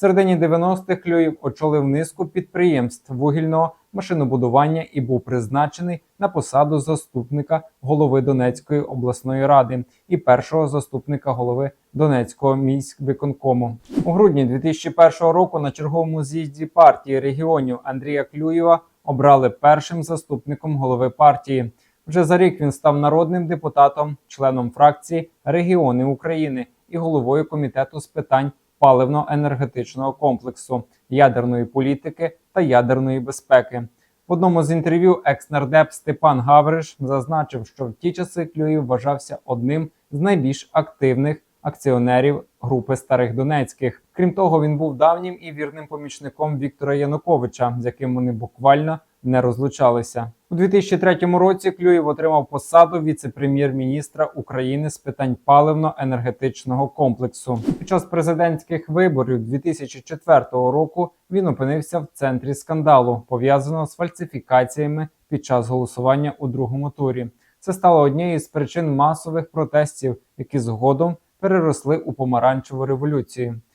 середині 90-х Клюєв очолив низку підприємств вугільного машинобудування і був призначений на посаду заступника голови Донецької обласної ради і першого заступника голови Донецького міськвиконкому. У грудні 2001 року на черговому з'їзді партії регіонів Андрія Клюєва обрали першим заступником голови партії. Вже за рік він став народним депутатом, членом фракції Регіони України і головою комітету з питань паливно-енергетичного комплексу, ядерної політики та ядерної безпеки. В одному з інтерв'ю екс-нардеп Степан Гавриш зазначив, що в ті часи Клюєв вважався одним з найбільш активних акціонерів групи старих Донецьких. Крім того, він був давнім і вірним помічником Віктора Януковича, з яким вони буквально не розлучалися. У 2003 році Клюєв отримав посаду віце-прем'єр-міністра України з питань паливно-енергетичного комплексу. Під час президентських виборів 2004 року він опинився в центрі скандалу, пов'язаного з фальсифікаціями під час голосування у другому турі. Це стало однією з причин масових протестів, які згодом переросли у помаранчеву революцію.